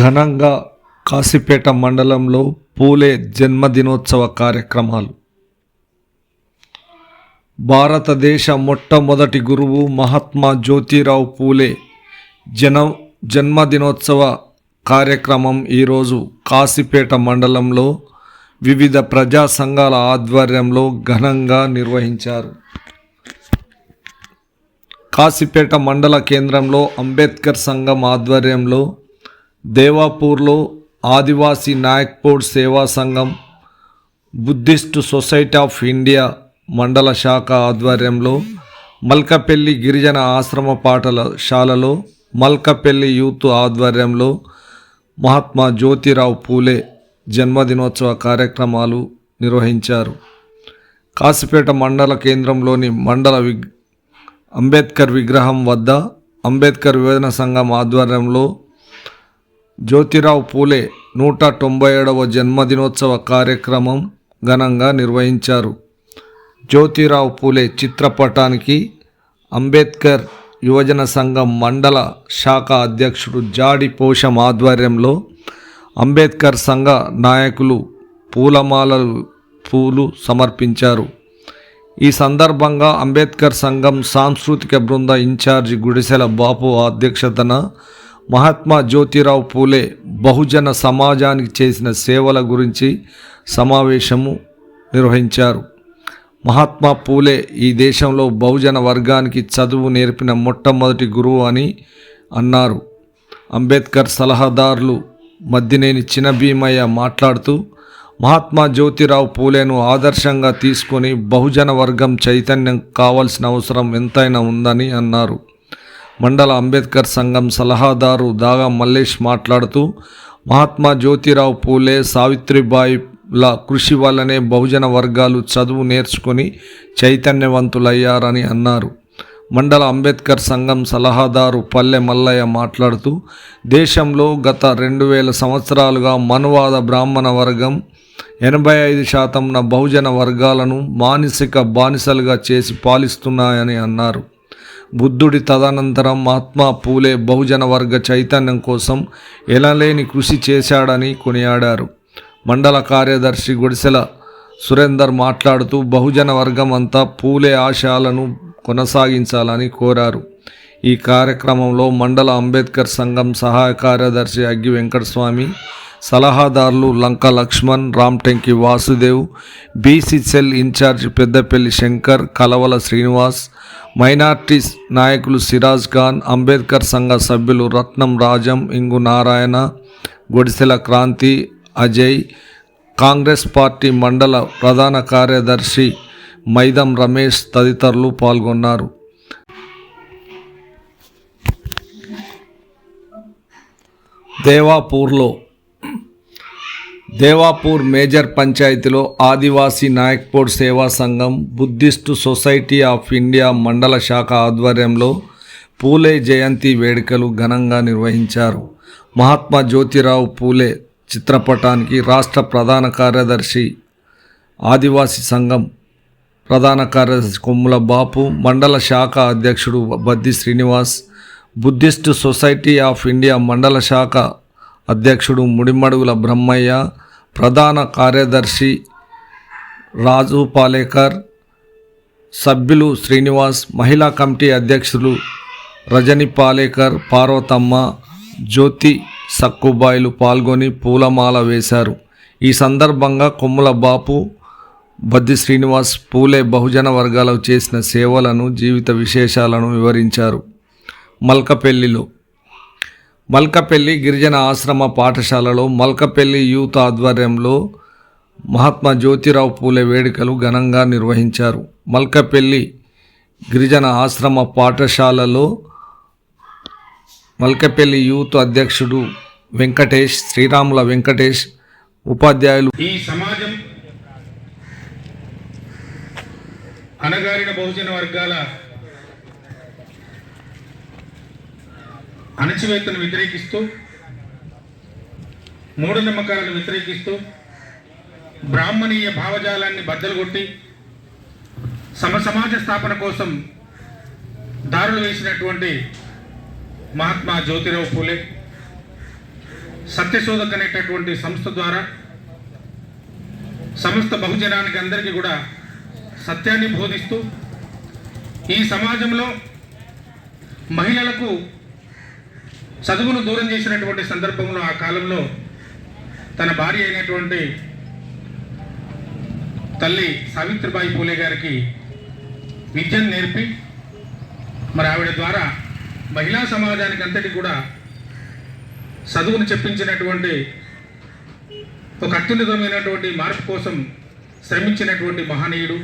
ఘనంగా కాశీపేట మండలంలో పూలే జన్మదినోత్సవ కార్యక్రమాలు. భారతదేశ మొట్టమొదటి గురువు మహాత్మా జ్యోతిరావు పూలే జన జన్మదినోత్సవ కార్యక్రమం ఈరోజు కాశీపేట మండలంలో వివిధ ప్రజా సంఘాల ఆధ్వర్యంలో ఘనంగా నిర్వహించారు. కాశీపేట మండల కేంద్రంలో అంబేద్కర్ సంఘం ఆధ్వర్యంలో దేవాపూర్లో ఆదివాసీ నాయక్పూర్ సేవా సంఘం బుద్ధిస్ట్ సొసైటీ ఆఫ్ ఇండియా మండల శాఖ ఆధ్వర్యంలో మల్కపెల్లి గిరిజన ఆశ్రమ పాఠశాలలో మల్కపెల్లి యూత్ ఆధ్వర్యంలో మహాత్మా జ్యోతిరావు పూలే జన్మదినోత్సవ కార్యక్రమాలు నిర్వహించారు. కాసిపేట మండల కేంద్రంలోని మండల విగ్ అంబేద్కర్ విగ్రహం వద్ద అంబేద్కర్ విభజన సంఘం ఆధ్వర్యంలో జ్యోతిరావు పూలే నూట తొంభై ఏడవ జన్మదినోత్సవ కార్యక్రమం ఘనంగా నిర్వహించారు. జ్యోతిరావు పూలే చిత్రపటానికి అంబేద్కర్ యువజన సంఘం మండల శాఖ అధ్యక్షుడు జాడి పోషం ఆధ్వర్యంలో అంబేద్కర్ సంఘ నాయకులు పూలమాలలు పూలు సమర్పించారు. ఈ సందర్భంగా అంబేద్కర్ సంఘం సాంస్కృతిక బృంద ఇన్ఛార్జి గుడిసెల బాపు అధ్యక్షతన మహాత్మా జ్యోతిరావు పూలే బహుజన సమాజానికి చేసిన సేవల గురించి సమావేశము నిర్వహించారు. మహాత్మా పూలే ఈ దేశంలో బహుజన వర్గానికి చదువు నేర్పిన మొట్టమొదటి గురువు అని అన్నారు. అంబేద్కర్ సలహాదారులు మద్దినేని చిన్న భీమయ్య మాట్లాడుతూ మహాత్మా జ్యోతిరావు పూలేను ఆదర్శంగా తీసుకొని బహుజన వర్గం చైతన్యం కావాల్సిన అవసరం ఎంతైనా ఉందని అన్నారు. మండల అంబేద్కర్ సంఘం సలహాదారు దాగా మల్లేష్ మాట్లాడుతూ మహాత్మా జ్యోతిరావు పూలే సావిత్రిబాయిల కృషి వల్లనే బహుజన వర్గాలు చదువు నేర్చుకొని చైతన్యవంతులయ్యారని అన్నారు. మండల అంబేద్కర్ సంఘం సలహాదారు పల్లె మల్లయ్య మాట్లాడుతూ దేశంలో గత రెండు వేల సంవత్సరాలుగా మనువాద బ్రాహ్మణ వర్గం ఎనభై ఐదు శాతంన బహుజన వర్గాలను మానసిక బానిసలుగా చేసి పాలిస్తున్నాయని అన్నారు. బుద్ధుడి తదనంతరం మహాత్మా పూలే బహుజన వర్గ చైతన్యం కోసం ఎనలేని కృషి చేశాడని కొనియాడారు. మండల కార్యదర్శి గుడిసెల సురేందర్ మాట్లాడుతూ బహుజన వర్గం అంతా పూలే ఆశయాలను కొనసాగించాలని కోరారు. ఈ కార్యక్రమంలో మండల అంబేద్కర్ సంఘం సహాయ కార్యదర్శి అగ్గి వెంకటస్వామి సలహాదారులు Lanka Laxman Ramtenki Vasudev BC cell incharge Peddapalli Shankar Kalavala Srinivas minorities నాయకులు సిరాజ్ ఖాన్ అంబేద్కర్ సంఘ సభ్యులు రత్నం రాజం ఇంగు నారాయణ గొడిసెల క్రాంతి అజయ్ కాంగ్రెస్ పార్టీ మండల ప్రధాన కార్యదర్శి మైదం రమేష్ తదితరులు పాల్గొన్నారు. దేవాపూర్లో దేవాపూర్ మేజర్ పంచాయతీలో ఆదివాసీ నాయక్పూర్ సేవా సంఘం బుద్ధిస్టు సొసైటీ ఆఫ్ ఇండియా మండల శాఖ ఆధ్వర్యంలో పూలే జయంతి వేడుకలు ఘనంగా నిర్వహించారు. మహాత్మా జ్యోతిరావు పూలే చిత్రపటానికి రాష్ట్ర ప్రధాన కార్యదర్శి ఆదివాసీ సంఘం ప్రధాన కార్యదర్శి కొమ్ముల బాపు మండల శాఖ అధ్యక్షుడు Baddi Srinivas Buddhist society of India మండల శాఖ అధ్యక్షుడు ముడిమడుగుల బ్రహ్మయ్య ప్రధాన కార్యదర్శి రాజు పాలేకర్ సభ్యులు శ్రీనివాస్ మహిళా కమిటీ అధ్యక్షులు రజని పాలేకర్ పార్వతమ్మ జ్యోతి సక్కుబాయిలు పాల్గొని పూలమాల వేశారు. ఈ సందర్భంగా కొమ్ముల బాపు బద్ది శ్రీనివాస్ పూలే బహుజన వర్గాలకు చేసిన సేవలను జీవిత విశేషాలను వివరించారు. మల్కపెల్లిలో మల్కపెల్లి గిరిజన ఆశ్రమ పాఠశాలలో మల్కపల్లి యూత్ ఆధ్వర్యంలో మహాత్మా జ్యోతిరావు పూలే వేడుకలు ఘనంగా నిర్వహించారు. మల్కపెల్లి గిరిజన ఆశ్రమ పాఠశాలలో మల్కపెల్లి యూత్ అధ్యక్షుడు వెంకటేష్ శ్రీరాముల వెంకటేష్ ఉపాధ్యాయులు ఈ సమాజం అణగారిన బహుజన వర్గాల అణచివేతను వ్యతిరేకిస్తూ మూఢనమ్మకాలను వ్యతిరేకిస్తూ బ్రాహ్మణీయ భావజాలాన్ని బద్దలు కొట్టి సమ సమాజ స్థాపన కోసం దారులు వేసినటువంటి మహాత్మా జ్యోతిరావు పూలే సత్యశోధక్ అనేటటువంటి సంస్థ ద్వారా సమస్త బహుజనానికి అందరికీ కూడా సత్యాన్ని బోధిస్తూ ఈ సమాజంలో మహిళలకు చదువును దూరం చేసినటువంటి సందర్భంలో ఆ కాలంలో తన భార్య అయినటువంటి తల్లి సావిత్రిబాయి పూలే గారికి విద్యను నేర్పి మరి ఆవిడ ద్వారా మహిళా సమాజానికి అంతటి కూడా చదువును చెప్పించినటువంటి ఒక అత్యున్నతమైనటువంటి మార్పు కోసం శ్రమించినటువంటి మహనీయుడు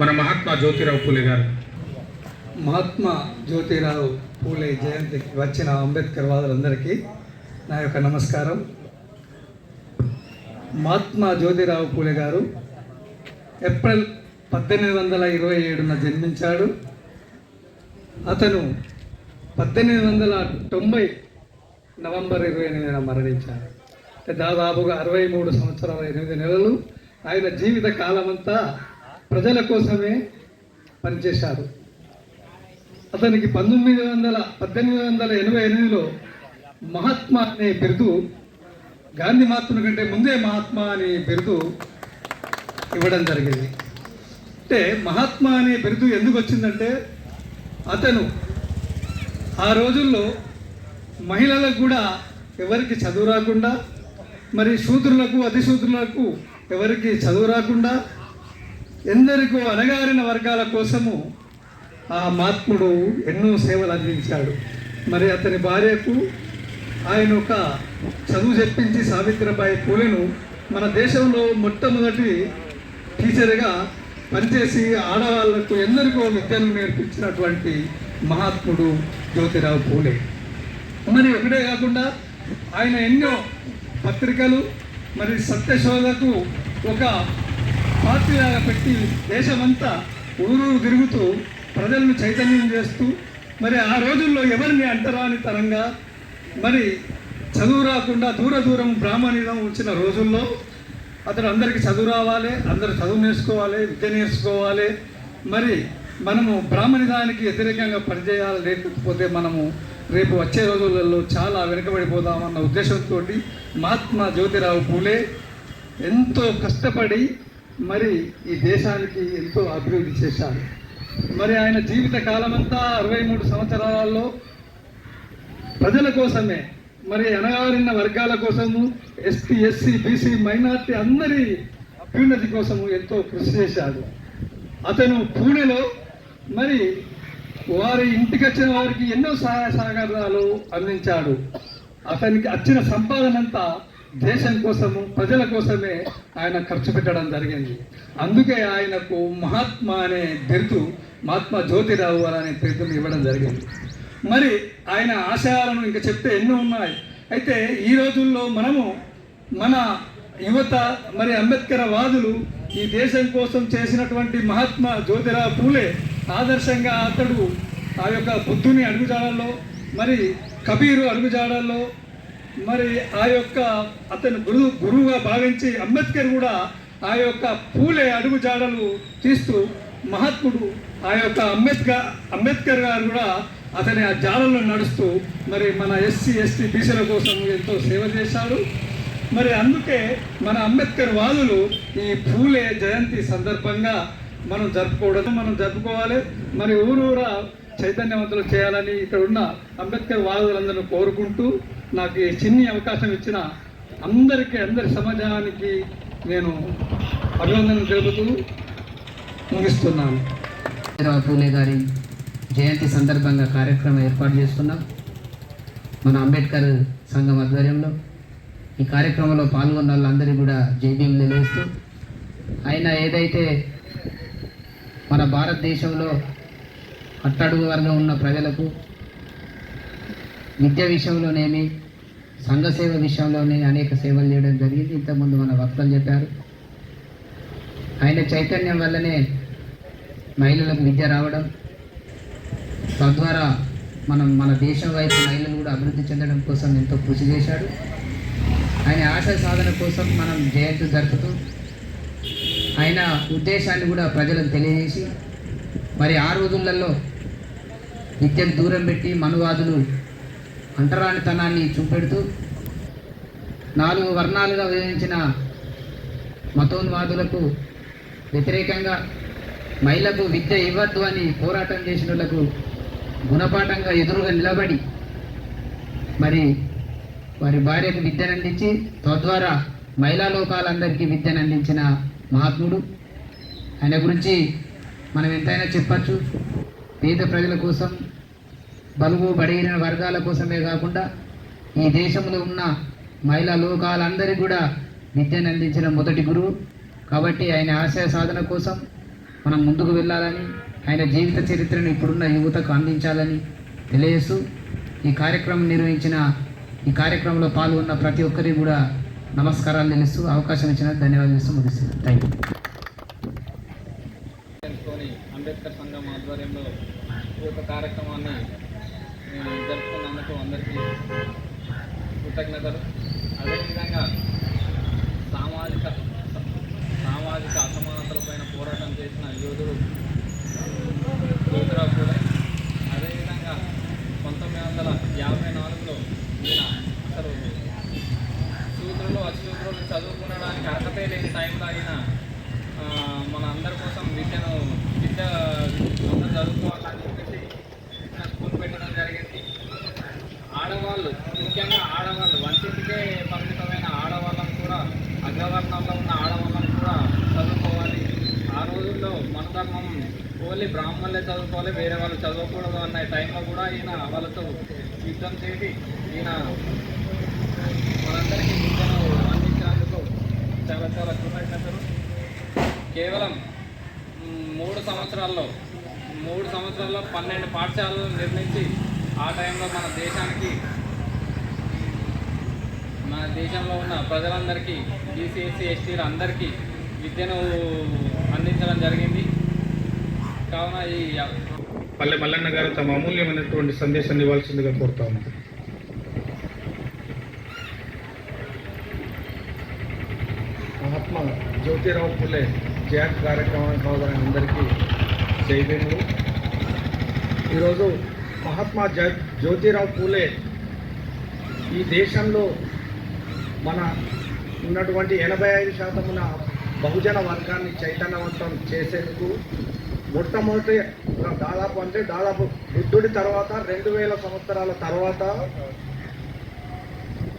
మన మహాత్మా జ్యోతిరావు పూలే గారు. మహాత్మా జ్యోతిరావు పూలే జయంతికి వచ్చిన అంబేద్కర్ వాదులందరికీ నా యొక్క నమస్కారం. మహాత్మా జ్యోతిరావు పూలే గారు ఏప్రిల్ పద్దెనిమిది వందల ఇరవై ఏడున జన్మించాడు. అతను పద్దెనిమిది వందల తొంభై నవంబర్ ఇరవై ఎనిమిదిన మరణించాడు. అంటే దాదాపుగా అరవై మూడు సంవత్సరాల ఎనిమిది నెలలు ఆయన జీవిత కాలమంతా ప్రజల కోసమే పనిచేశారు. అతనికి పంతొమ్మిది వందల పద్దెనిమిది వందల ఎనభై ఎనిమిదిలో మహాత్మా అనే బిరుదు గాంధీ మహాత్ముని కంటే ముందే మహాత్మా అనే బిరుదు ఇవ్వడం జరిగింది. అంటే మహాత్మా అనే బిరుదు ఎందుకు వచ్చిందంటే అతను ఆ రోజుల్లో మహిళలకు కూడా ఎవరికి చదువు రాకుండా మరి శూద్రులకు అతిశూద్రులకు ఎవరికి చదువు రాకుండా ఎందరికో అణగారిన వర్గాల కోసము ఆ మహాత్ముడు ఎన్నో సేవలు అందించాడు. మరి అతని భార్యకు ఆయన ఒక చదువు చెప్పించి సావిత్రిబాయి పూలెను మన దేశంలో మొట్టమొదటి టీచర్గా పనిచేసి ఆడవాళ్ళకు ఎందరికో విద్యను నేర్పించినటువంటి మహాత్ముడు జ్యోతిరావు పూలే. మరి ఒకటే కాకుండా ఆయన ఎన్నో పత్రికలు మరి సత్యశోధకు ఒక పార్టీలాగా పెట్టి దేశమంతా ఊరూరు తిరుగుతూ ప్రజలను చైతన్యం చేస్తూ మరి ఆ రోజుల్లో ఎవరిని అంటరాని తరంగా మరి చదువు రాకుండా దూర దూరం బ్రాహ్మణిజం వచ్చిన రోజుల్లో అతను అందరికీ చదువు రావాలి అందరూ చదువు నేర్చుకోవాలి విద్య నేర్చుకోవాలి. మరి మనము బ్రాహ్మణిదానికి వ్యతిరేకంగా పనిచేయాలి లేకపోతే మనము రేపు వచ్చే రోజులలో చాలా వెనుకబడిపోదామన్న ఉద్దేశంతో మహాత్మా జ్యోతిరావు పూలే ఎంతో కష్టపడి మరి ఈ దేశానికి ఎంతో అభివృద్ధి చేశారు. మరి ఆయన జీవిత కాలమంతా అరవై మూడు సంవత్సరాలలో ప్రజల కోసమే మరి అనగారిన వర్గాల కోసము ఎస్టీ ఎస్సీ బీసీ మైనార్టీ అందరి అభ్యున్నతి కోసము ఎంతో కృషి చేశాడు. అతను పూణెలో మరి వారి ఇంటికి వచ్చిన వారికి ఎన్నో సహాయ సహకారాలు అందించాడు. అతనికి వచ్చిన సంపాదన అంతా దేశం కోసము ప్రజల కోసమే ఆయన ఖర్చు పెట్టడం జరిగింది. అందుకే ఆయనకు మహాత్మా అనే బిరుదు మహాత్మా జ్యోతిరావు అనే పేరుతో ఇవ్వడం జరిగింది. మరి ఆయన ఆశయాలను ఇంకా చెప్తే ఎన్నో ఉన్నాయి. అయితే ఈ రోజుల్లో మనము మన యువత మరి అంబేద్కర్ వాదులు ఈ దేశం కోసం చేసినటువంటి మహాత్మా జ్యోతిరావు పూలే ఆదర్శంగా అతడు ఆ యొక్క బుద్ధుని అడుగుజాడల్లో మరి కబీరు అడుగుజాడల్లో మరి ఆ యొక్క అతను గురువు గురువుగా భావించి అంబేద్కర్ కూడా ఆ యొక్క పూలే అడుగుజాడలు తీస్తూ మహాత్ముడు ఆ యొక్క అంబేద్కర్ అంబేద్కర్ గారు కూడా అతని ఆ జాలలో నడుస్తూ మరి మన ఎస్సీ ఎస్టీ బీసీల కోసం ఎంతో సేవ చేశారు. మరి అందుకే మన అంబేద్కర్ వాదులు ఈ పూలే జయంతి సందర్భంగా మనం జరుపుకోవడం మనం జరుపుకోవాలి. మరి ఊరూరా చైతన్యవంతులు చేయాలని ఇక్కడ ఉన్న అంబేద్కర్ వాదులందరూ కోరుకుంటూ నాకు ఈ చిన్ని అవకాశం ఇచ్చిన అందరికీ అందరి సమాజానికి నేను అభినందనలు తెలుపుతూ ముగిస్తున్నాను. రావు పూలే గారి జయంతి సందర్భంగా కార్యక్రమం ఏర్పాటు చేసుకున్నాం మన అంబేద్కర్ సంఘం ఆధ్వర్యంలో ఈ కార్యక్రమంలో పాల్గొన్న వాళ్ళందరికీ కూడా జైబీం తెలియజేస్తూ ఆయన ఏదైతే మన భారతదేశంలో అట్టడుగు వర్గం ఉన్న ప్రజలకు విద్య విషయంలోనేమి సంఘ సేవ విషయంలోనే అనేక సేవలు చేయడం జరిగింది. ఇంతకుముందు మన వక్తలు చెప్పారు. ఆయన చైతన్యం వల్లనే మహిళలకు విద్య రావడం తద్వారా మనం మన దేశం వైపు మహిళలు కూడా అభివృద్ధి చెందడం కోసం ఎంతో కృషి చేశాడు. ఆయన ఆశ సాధన కోసం మనం జయంతి జరుపుతూ ఆయన ఉద్దేశాన్ని కూడా ప్రజలకు తెలియజేసి మరి ఆ రోజులలో నిత్యం దూరం పెట్టి మనువాదులు అంటరానితనాన్ని చూపెడుతూ నాలుగు వర్ణాలుగా విభజించిన మతోన్వాదులకు వ్యతిరేకంగా మహిళకు విద్య ఇవ్వద్దు అని పోరాటం చేసిన వాళ్ళకు గుణపాఠంగా ఎదురుగా నిలబడి మరి వారి భార్యకు విద్యను అందించి తద్వారా మహిళా లోకాలందరికీ విద్యను అందించిన మహాత్ముడు. ఆయన గురించి మనం ఎంతైనా చెప్పచ్చు. పేద ప్రజల కోసం బలుగు బడిగిన వర్గాల కోసమే కాకుండా ఈ దేశంలో ఉన్న మహిళా లోకాలందరికీ కూడా విద్యను అందించిన మొదటి గురువు. కాబట్టి ఆయన ఆశయ సాధన కోసం మనం ముందుకు వెళ్ళాలని ఆయన జీవిత చరిత్రను ఇప్పుడున్న యువతకు అందించాలని తెలియజేస్తూ ఈ కార్యక్రమం నిర్వహించిన ఈ కార్యక్రమంలో పాల్గొన్న ప్రతి ఒక్కరికి కూడా నమస్కారాలు తెలుస్తూ అవకాశం ఇచ్చిన ధన్యవాదాలు తెలుస్తూ ముగిస్తుంది థ్యాంక్ యూ అంబేద్కర్ సంఘం ఆధ్వర్యంలో ఈ యొక్క కార్యక్రమాన్ని జరుపుకున్నందుకు అందరికీ కృతజ్ఞతలు. అదేవిధంగా సామాజిక సామాజిక పోరాటం చేసిన యోధుడు జ్యోతిరావు పూలే అదేవిధంగా పంతొమ్మిది వందల యాభై నాలుగులో ఈయన అసలు సూత్రులు అసూత్రులు చదువుకునడానికి అర్హతే లేని టైంలో ఆయన ఆ, మన అందరి కోసం విద్యను విద్య అందరూ చదువుకోవాలని చెప్పేసి చిన్న స్కూల్ పెట్టడం జరిగింది ఆడవాళ్ళు ముఖ్యంగా ఆడవాళ్ళు వంటింటికే పరిమితమైన ఆడవాళ్ళను కూడా అగ్రవర్ణంలో ఉన్న ఆడవాళ్ళను కూడా చదువుకోవాలి ఆ రోజుల్లో మన ధర్మం ఓన్లీ బ్రాహ్మణులే చదువుకోవాలి వేరే వాళ్ళు చదవకూడదు అన్న టైంలో కూడా ఈయన వాళ్ళతో యుద్ధం చేసి ఈయన మనందరికీ విద్యను అందించినందుకు చాలా చాలా కృతజ్ఞతలు. కేవలం మూడు సంవత్సరాల్లో మూడు సంవత్సరాల్లో పన్నెండు పాఠశాలలు నిర్మించి ఆ టైంలో మన దేశానికి మన దేశంలో ఉన్న ప్రజలందరికీ బీసీఎస్సీ ఎస్టీలు అందరికీ విద్యను అందించడం జరిగింది. కావున ఈ పల్లె మల్లన్న గారు తమ అమూల్యమైనటువంటి సందేశాన్ని ఇవ్వాల్సిందిగా కోరుతా ఉన్నాను మహాత్మా జ్యోతిరావు పుల్లె జాక్ కార్యక్రమానికి కావాలని అందరికీ జైబీములు ఈరోజు మహాత్మా జ జ్యోతిరావు పూలే ఈ దేశంలో మన ఉన్నటువంటి ఎనభై ఐదు శాతమున బహుజన వర్గాన్ని చైతన్యవంతం చేసేందుకు మొట్టమొదటి దాదాపు అంటే దాదాపు బుద్ధుడి తర్వాత రెండు వేల సంవత్సరాల తర్వాత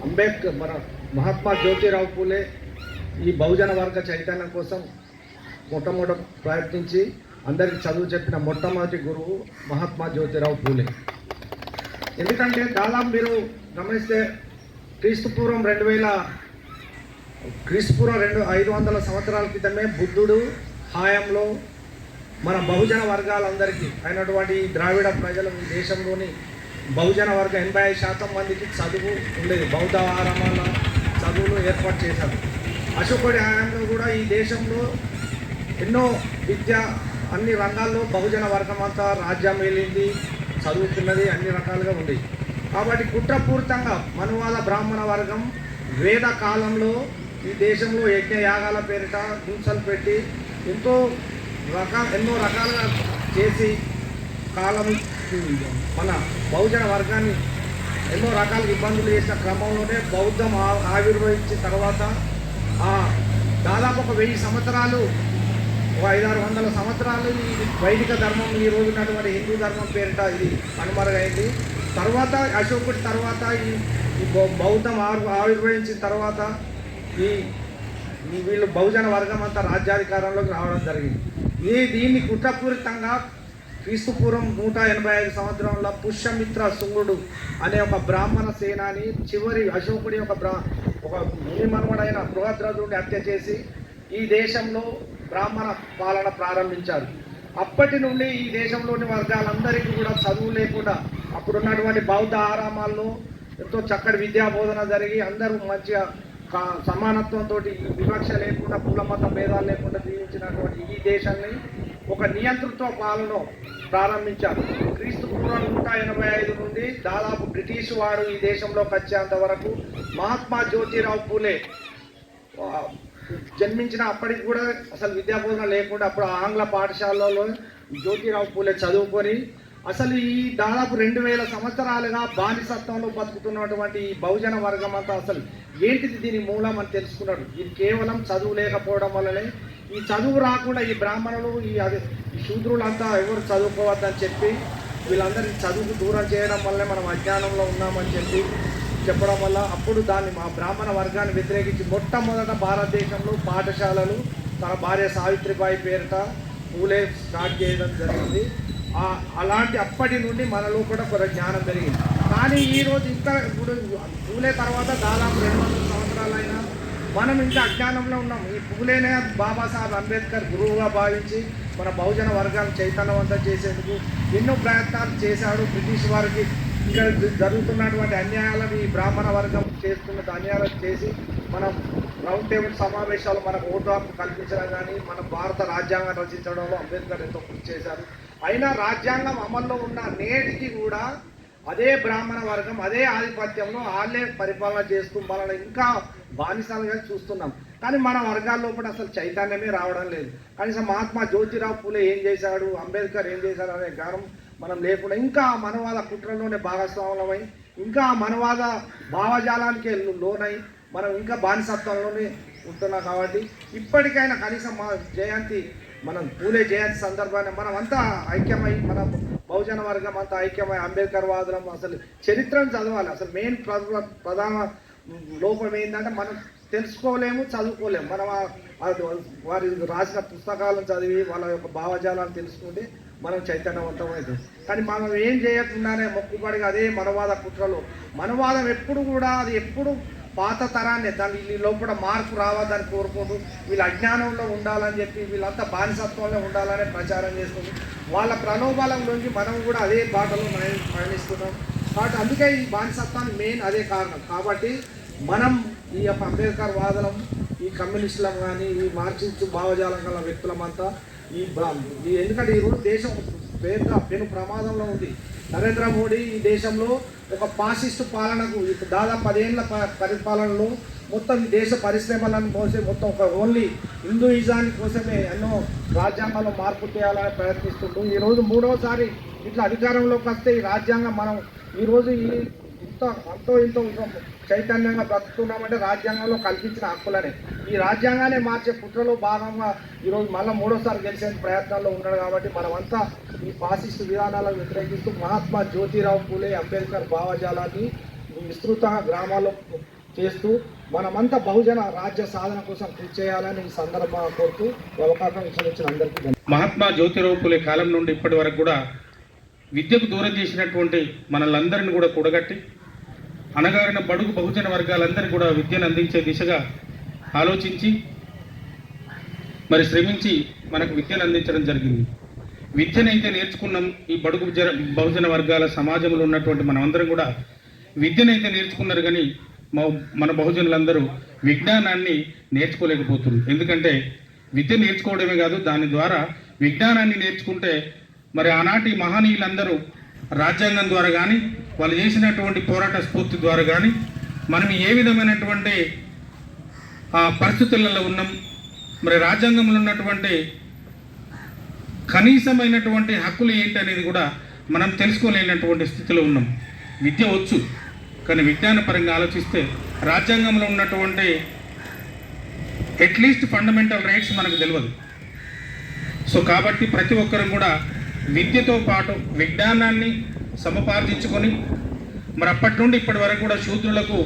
అంబేద్కర్ మన మహాత్మా జ్యోతిరావు పూలే ఈ బహుజన వర్గ చైతన్యం కోసం మొట్టమొదటి ప్రయత్నించి అందరికి చదువు చెప్పిన మొట్టమొదటి గురువు మహాత్మా జ్యోతిరావు పూలే. ఎందుకంటే దాదాపు మీరు గమనిస్తే క్రీస్తుపూర్వం రెండు వేల క్రీస్తు పూర్వం రెండు ఐదు వందల సంవత్సరాల క్రితమే బుద్ధుడు హాయంలో మన బహుజన వర్గాలందరికీ అయినటువంటి ద్రావిడ ప్రజలు దేశంలోని బహుజన వర్గ ఎనభై ఐదు శాతం మందికి చదువు ఉండేది. బౌద్ధ ఆరామాల చదువులు ఏర్పాటు చేశారు. అశోకుడి హయాంలో కూడా ఈ దేశంలో ఎన్నో విద్య అన్ని రంగాల్లో బహుజన వర్గం అంతా రాజ్యం వెళ్ళింది చదువుతున్నది అన్ని రకాలుగా ఉంది కాబట్టి కుట్రపూరితంగా మనువాద బ్రాహ్మణ వర్గం వేద కాలంలో ఈ దేశంలో యజ్ఞ యాగాల పేరిట హింసలు పెట్టి ఎంతో రకాల ఎన్నో రకాలుగా చేసి కాలం మన బహుజన వర్గాన్ని ఎన్నో రకాల ఇబ్బందులు చేసిన క్రమంలోనే బౌద్ధం ఆవిర్భవించిన తర్వాత ఆ దాదాపు ఒక వెయ్యి సంవత్సరాలు ఒక ఐదారు వందల సంవత్సరాలు ఈ వైదిక ధర్మం ఈ రోజు ఉన్నటువంటి హిందూ ధర్మం పేరిట ఇది కనుమరుగైంది. తర్వాత అశోకుడి తర్వాత ఈ బౌ- బౌద్ధం ఆవిర్భవించిన తర్వాత ఈ వీళ్ళు బహుజన వర్గం అంతా రాజ్యాధికారంలోకి రావడం జరిగింది. ఈ దీన్ని కుట్రపూరితంగా క్రీస్తుపూర్వం నూట ఎనభై ఐదు సంవత్సరంలో పుష్యమిత్ర శుంగుడు అనే ఒక బ్రాహ్మణ సేనాని చివరి అశోకుడి ఒక బ్రా ఒక మునిమనుమడైన బృహద్రథుడిని హత్య చేసి ఈ దేశంలో బ్రాహ్మణ పాలన ప్రారంభించారు. అప్పటి నుండి ఈ దేశంలోని వర్గాలందరికీ కూడా చదువు లేకుండా అప్పుడున్నటువంటి బౌద్ధ ఆరామాల్లో ఎంతో చక్కటి విద్యా బోధన జరిగి అందరూ మంచిగా సమానత్వంతో వివక్ష లేకుండా కుల మత భేదాలు లేకుండా జీవించినటువంటి ఈ దేశాన్ని ఒక నియంతృత్వ పాలన ప్రారంభించారు. క్రీస్తు పూర్వం నూట ఎనభై ఐదు నుండి దాదాపు బ్రిటిష్ వారు ఈ దేశంలోకి వచ్చేంత వరకు మహాత్మా జ్యోతిరావు పూలే జన్మించిన అప్పటికి కూడా అసలు విద్యా బోధన లేకుండా అప్పుడు ఆంగ్ల పాఠశాలలో జ్యోతిరావు పూలే చదువుకొని అసలు ఈ దాదాపు రెండు వేల సంవత్సరాలుగా బానిసత్వంలో బతుకుతున్నటువంటి ఈ బహుజన వర్గం అంతా అసలు ఏంటిది దీని మూలం అని తెలుసుకున్నాడు. ఇది కేవలం చదువు లేకపోవడం వల్లనే ఈ చదువు రాకుండా ఈ బ్రాహ్మణులు ఈ అదే ఈ శూద్రులంతా ఎవరు చదువుకోవద్దని చెప్పి వీళ్ళందరినీ చదువుకు దూరం చేయడం వల్లనే మనం అజ్ఞానంలో ఉన్నామని చెప్పి చెప్పడం వల్ల అప్పుడు దాన్ని మా బ్రాహ్మణ వర్గాన్ని వ్యతిరేకించి మొట్టమొదట భారతదేశంలో పాఠశాలలు తన భార్య సావిత్రిబాయి పేరిట పూలే స్టార్ట్ చేయడం జరిగింది. అలాంటి అప్పటి నుండి మనలో కూడా కొంత జ్ఞానం పెరిగింది. కానీ ఈరోజు ఇంకా ఇప్పుడు పూలే తర్వాత దాదాపు రెండు వందల సంవత్సరాలైనా మనం ఇంకా అజ్ఞానంలో ఉన్నాం. ఈ పూలేనే బాబాసాహెబ్ అంబేద్కర్ గురువుగా భావించి మన బహుజన వర్గాన్ని చైతన్యవంతం చేసేందుకు ఎన్నో ప్రయత్నాలు చేశాడు. బ్రిటిష్ వారికి ఇక్కడ జరుగుతున్నటువంటి అన్యాయాలను ఈ బ్రాహ్మణ వర్గం చేస్తున్న అన్యాయాలను చేసి మనం రౌండ్ టేబుల్ సమావేశాలు మనకు ఓటు హక్కు కల్పించడం కానీ మన భారత రాజ్యాంగం రచించడంలో అంబేద్కర్ ఎంతో కృషి చేశారు. అయినా రాజ్యాంగం అమల్లో ఉన్న నేటికి కూడా అదే బ్రాహ్మణ వర్గం అదే ఆధిపత్యంలో వాళ్ళే పరిపాలన చేస్తూ మనల్ని ఇంకా బానిసలుగా చూస్తున్నాం. కానీ మన వర్గాల్లో కూడా అసలు చైతన్యమే రావడం లేదు. కనీసం మహాత్మా జ్యోతిరావు పూలే ఏం చేశాడు అంబేద్కర్ ఏం చేశాడు అనే జ్ఞానం మనం లేకుండా ఇంకా మనవాద కుట్రలోనే భాగస్వాములమై ఇంకా మనవాద భావజాలానికి లోనై మనం ఇంకా బానిసత్వంలోనే ఉంటున్నాం కాబట్టి ఇప్పటికైనా కనీసం మా జయంతి మనం పూలే జయంతి సందర్భాన్ని మనం అంతా ఐక్యమై మన బహుజన వర్గం అంతా ఐక్యమై అంబేద్కర్ వాదులం అసలు చరిత్రను చదవాలి. అసలు మెయిన్ ప్రధాన లోపం ఏంటంటే మనం తెలుసుకోలేము చదువుకోలేము. మనం వారి రాసిన పుస్తకాలను చదివి వాళ్ళ యొక్క భావజాలను తెలుసుకుంటే మనం చైతన్యవంతం కానీ మనం ఏం చేయకుండానే మొక్కుబడిగా అదే మనవాద కుట్రలో. మనవాదం ఎప్పుడు కూడా అది ఎప్పుడు పాత తరాన్ని దాని వీళ్ళ లోపల మార్పు రావద్దని కోరుకుంటూ వీళ్ళ అజ్ఞానంలో ఉండాలని చెప్పి వీళ్ళంతా బానిసత్వంలో ఉండాలని ప్రచారం చేస్తుంది. వాళ్ళ ప్రలోభాలంలోంచి మనం కూడా అదే బాటలో మన మరణిస్తున్నాం కాబట్టి అందుకే ఈ బానిసత్వాన్ని మెయిన్ అదే కారణం. కాబట్టి మనం ఈ యొక్క అంబేద్కర్ వాదనం ఈ కమ్యూనిస్టులం కానీ ఈ మార్క్సిస్ట్ భావజాలం గల వ్యక్తులమంతా ఈ ఈ ఎందుకంటే ఈరోజు దేశం పేద పెను ప్రమాదంలో ఉంది. నరేంద్ర మోడీ ఈ దేశంలో ఒక పాసిస్టు పాలనకు దాదాపు పదేళ్ళ పరిపాలనలో మొత్తం ఈ దేశ పరిశ్రమలను మోసే మొత్తం ఒక ఓన్లీ హిందూయిజాన్ని కోసమే ఎన్నో రాజ్యాంగంలో మార్పు చేయాలని ప్రయత్నిస్తుంటూ ఈరోజు మూడవసారి ఇట్లా అధికారంలోకి వస్తే ఈ రాజ్యాంగం మనం ఈరోజు ఈ ఇంత అంతో ఇంతో చైతన్యంగా బ్రతుకుతున్నామంటే రాజ్యాంగంలో కల్పించిన హక్కులనే. ఈ రాజ్యాంగాన్ని మార్చే కుట్రలో భాగంగా ఈరోజు మళ్ళీ మూడోసారి గెలిచే ప్రయత్నాల్లో ఉన్నాడు కాబట్టి మనమంతా ఈ ఫాసిస్ట్ విధానాలను వ్యతిరేకిస్తూ మహాత్మా జ్యోతిరావు పూలే అంబేద్కర్ భావజాలాన్ని విస్తృతంగా గ్రామాల్లో చేస్తూ మనమంతా బహుజన రాజ్య సాధన కోసం కృషి చేయాలని ఈ సందర్భంగా కోరుతూ అవకాశం ఇచ్చిన అందరికీ మహాత్మా జ్యోతిరావు పూలే కాలం నుండి ఇప్పటి వరకు కూడా విద్యకు దూరం చేసినటువంటి మనలందరిని కూడా కూడగట్టి అనగారిన బడుగు బహుజన వర్గాలందరినీ కూడా విద్యను అందించే దిశగా ఆలోచించి మరి శ్రమించి మనకు విద్యను అందించడం జరిగింది. విద్యనైతే నేర్చుకున్నాం ఈ బడుగు జన బహుజన వర్గాల సమాజంలో ఉన్నటువంటి మనమందరం కూడా విద్యనైతే నేర్చుకున్నారు కానీ మన బహుజనులందరూ విజ్ఞానాన్ని నేర్చుకోలేకపోతున్నారు. ఎందుకంటే విద్య నేర్చుకోవడమే కాదు దాని ద్వారా విజ్ఞానాన్ని నేర్చుకుంటే మరి ఆనాటి మహనీయులందరూ రాజ్యాంగం ద్వారా కానీ వాళ్ళు చేసినటువంటి పోరాట స్ఫూర్తి ద్వారా కానీ మనం ఏ విధమైనటువంటి ఆ, పరిస్థితులలో ఉన్నాం మరి రాజ్యాంగంలో ఉన్నటువంటి కనీసమైనటువంటి హక్కులు ఏంటి అనేది కూడా మనం తెలుసుకోలేనటువంటి స్థితిలో ఉన్నాం. విద్య వచ్చు కానీ విజ్ఞాన పరంగా ఆలోచిస్తే రాజ్యాంగంలో ఉన్నటువంటి అట్లీస్ట్ ఫండమెంటల్ రైట్స్ మనకు తెలియదు సో కాబట్టి ప్రతి ఒక్కరం కూడా విద్యతో పాటు విజ్ఞానాన్ని సమపార్జించుకొని మరి అప్పటి నుండి ఇప్పటి వరకు కూడా శూద్రులకు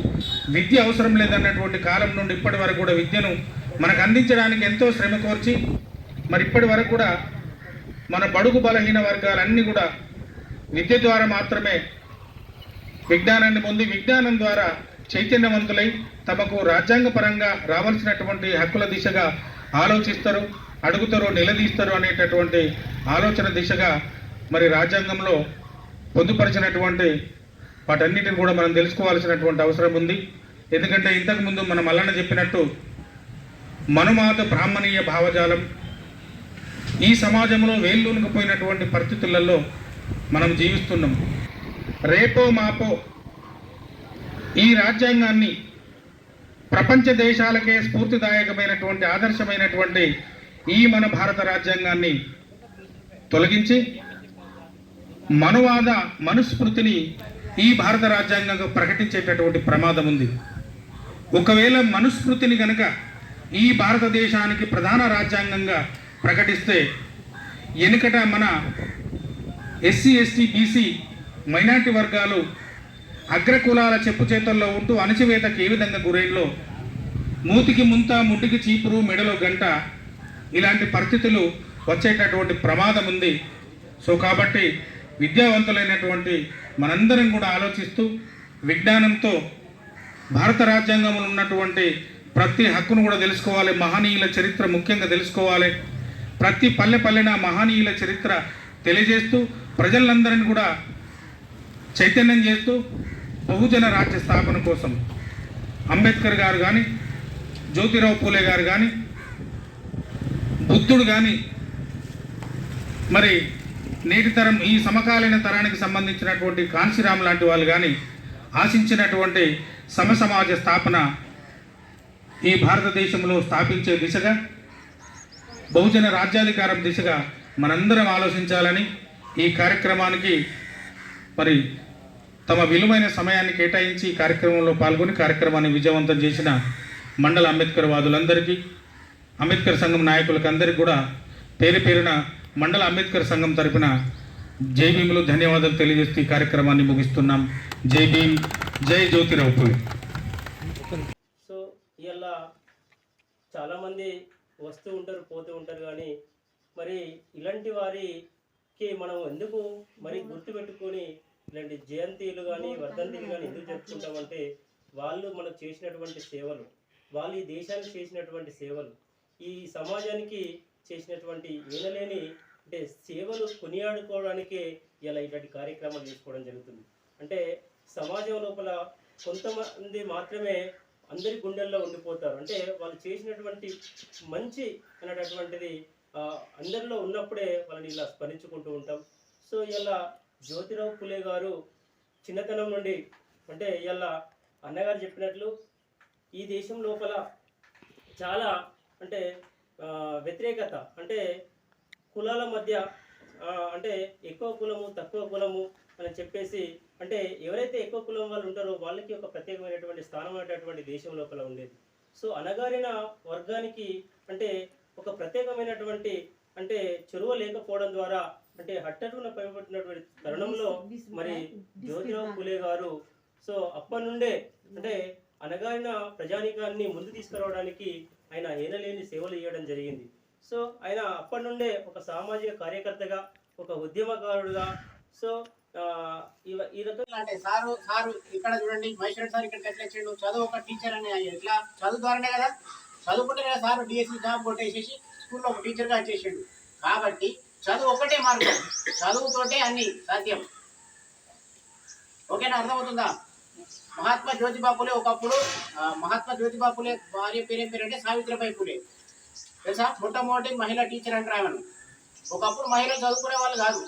విద్య అవసరం లేదన్నటువంటి కాలం నుండి ఇప్పటి వరకు కూడా విద్యను మనకు అందించడానికి ఎంతో శ్రమ కోర్చి మరి ఇప్పటి వరకు కూడా మన బడుగు బలహీన వర్గాలన్నీ కూడా విద్య ద్వారా మాత్రమే విజ్ఞానాన్ని పొంది విజ్ఞానం ద్వారా చైతన్యవంతులై తమకు రాజ్యాంగపరంగా రావాల్సినటువంటి హక్కుల దిశగా ఆలోచిస్తారు. అడుగుతారు నిలదీస్తారు అనేటటువంటి ఆలోచన దిశగా మరి రాజ్యాంగంలో పొందుపరిచినటువంటి వాటన్నిటిని కూడా మనం తెలుసుకోవాల్సినటువంటి అవసరం ఉంది. ఎందుకంటే ఇంతకుముందు మనం అల్లన చెప్పినట్టు మనుమాత బ్రాహ్మణీయ భావజాలం. ఈ సమాజంలో వేళ్ళూనుకుపోయినటువంటి పరిస్థితులలో మనం జీవిస్తున్నాం. రేపో మాపో ఈ రాజ్యాంగాన్ని ప్రపంచ దేశాలకే స్ఫూర్తిదాయకమైనటువంటి ఆదర్శమైనటువంటి ఈ మన భారత రాజ్యాంగాన్ని తొలగించి మనువాద మనుస్మృతిని ఈ భారత రాజ్యాంగంగా ప్రకటించేటటువంటి ప్రమాదం ఉంది. ఒకవేళ మనుస్మృతిని గనక ఈ భారతదేశానికి ప్రధాన రాజ్యాంగంగా ప్రకటిస్తే వెనుకట మన ఎస్సీ ఎస్టీ బీసీ మైనార్టీ వర్గాలు అగ్రకులాల చెప్పు చేతుల్లో ఉంటూ అణచివేతకు ఏ విధంగా గురైందో మూతికి ముంత ముడ్డికి చీపురు మెడలో గంట ఇలాంటి పరిస్థితులు వచ్చేటటువంటి ప్రమాదం ఉంది. సో కాబట్టి విద్యావంతులైనటువంటి మనందరం కూడా ఆలోచిస్తూ విజ్ఞానంతో భారత రాజ్యాంగంలో ఉన్నటువంటి ప్రతి హక్కును కూడా తెలుసుకోవాలి. మహనీయుల చరిత్ర ముఖ్యంగా తెలుసుకోవాలి. ప్రతి పల్లె పల్లెన మహనీయుల చరిత్ర తెలియజేస్తూ ప్రజలందరిని కూడా చైతన్యం చేస్తూ బహుజన రాజ్య స్థాపన కోసం అంబేద్కర్ గారు కానీ జ్యోతిరావు పూలే గారు కానీ బుద్ధుడు కానీ మరి నేటి తరం ఈ సమకాలీన తరానికి సంబంధించినటువంటి కాంశీరామ్ లాంటి వాళ్ళు కానీ ఆశించినటువంటి సమసమాజ స్థాపన ఈ భారతదేశంలో స్థాపించే దిశగా బహుజన రాజ్యాధికారం దిశగా మనందరం ఆలోచించాలని ఈ కార్యక్రమానికి మరి తమ విలువైన సమయాన్ని కేటాయించి ఈ కార్యక్రమంలో పాల్గొని కార్యక్రమాన్ని విజయవంతం చేసిన మండల అంబేద్కర్ వాదులందరికీ అంబేద్కర్ సంఘం నాయకులకు అందరికీ కూడా పేరు పేరున మండల అంబేద్కర్ సంఘం తరపున జై భీములు ధన్యవాదాలు తెలియజేస్తూ ఈ కార్యక్రమాన్ని ముగిస్తున్నాం. జై భీమ్ జై జ్యోతిరావు పూలే. సో ఇలా చాలామంది వస్తూ ఉంటారు పోతూ ఉంటారు కానీ మరి ఇలాంటి వారికి మనం ఎందుకు మరి గుర్తుపెట్టుకొని ఇలాంటి జయంతిలు కానీ వర్ధంతిలు కానీ ఎందుకు జరుపుకుంటామంటే వాళ్ళు మనకు చేసినటువంటి సేవలు వాళ్ళు ఈ దేశానికి చేసినటువంటి సేవలు ఈ సమాజానికి చేసినటువంటి ఏనలేని అంటే సేవలు కొనియాడుకోవడానికే ఇలా ఇలాంటి కార్యక్రమాలు చేసుకోవడం జరుగుతుంది. అంటే సమాజం లోపల కొంతమంది మాత్రమే అందరి గుండెల్లో ఉండిపోతారు. అంటే వాళ్ళు చేసినటువంటి మంచి అనేటటువంటిది అందరిలో ఉన్నప్పుడే వాళ్ళని ఇలా స్మరించుకుంటూ ఉంటాం. సో ఇలా జ్యోతిరావు పులే గారు చిన్నతనం నుండి అంటే ఇలా అన్నగారు చెప్పినట్లు ఈ దేశం లోపల చాలా అంటే వ్యతిరేకత. అంటే కులాల మధ్య అంటే ఎక్కువ కులము తక్కువ కులము అని చెప్పేసి అంటే ఎవరైతే ఎక్కువ కులం వాళ్ళు ఉంటారో వాళ్ళకి ఒక ప్రత్యేకమైనటువంటి స్థానం అనేటటువంటి దేశం లోపల ఉండేది. సో అనగారిన వర్గానికి అంటే ఒక ప్రత్యేకమైనటువంటి అంటే చొరవ లేకపోవడం ద్వారా అంటే హట్టడుగున పైబట్టినటువంటి తరుణంలో మరి జ్యోతిరావు పులే గారు సో అప్పటి నుండే అంటే అనగారిన ప్రజానీకాన్ని ముందు తీసుకురావడానికి ఆయన ఎనలేని సేవలు ఇవ్వడం జరిగింది. సో ఆయన అప్పటి నుండే ఒక సామాజిక కార్యకర్తగా ఒక ఉద్యమకారుడుగా సో ఈ రకంగా అంటే సారు సారు ఇక్కడ చూడండి మహేశ్వర సార్ ఇక్కడ ఎట్లా చదువు ఒక టీచర్ అని ఎట్లా చదువు ద్వారానే కదా? చదువుకుంటే కదా సార్ డిఎస్సి జాబ్ కొట్టేసేసి స్కూల్లో ఒక టీచర్గా చేసాడు. కాబట్టి చదువు ఒకటే మార్గం. చదువుతోటే అన్ని సాధ్యం. ఓకేనా? అర్థమవుతుందా? మహాత్మా జ్యోతిబా పులే ఒకప్పుడు మహాత్మా జ్యోతిబా పులే భార్య పేరే పేరంటే సావిత్రిబాయి పులే తెలుసా? మొట్టమొదటి మహిళా టీచర్ అంటారు ఆమెను ఒకప్పుడు మహిళలు చదువుకునే వాళ్ళు కాదు.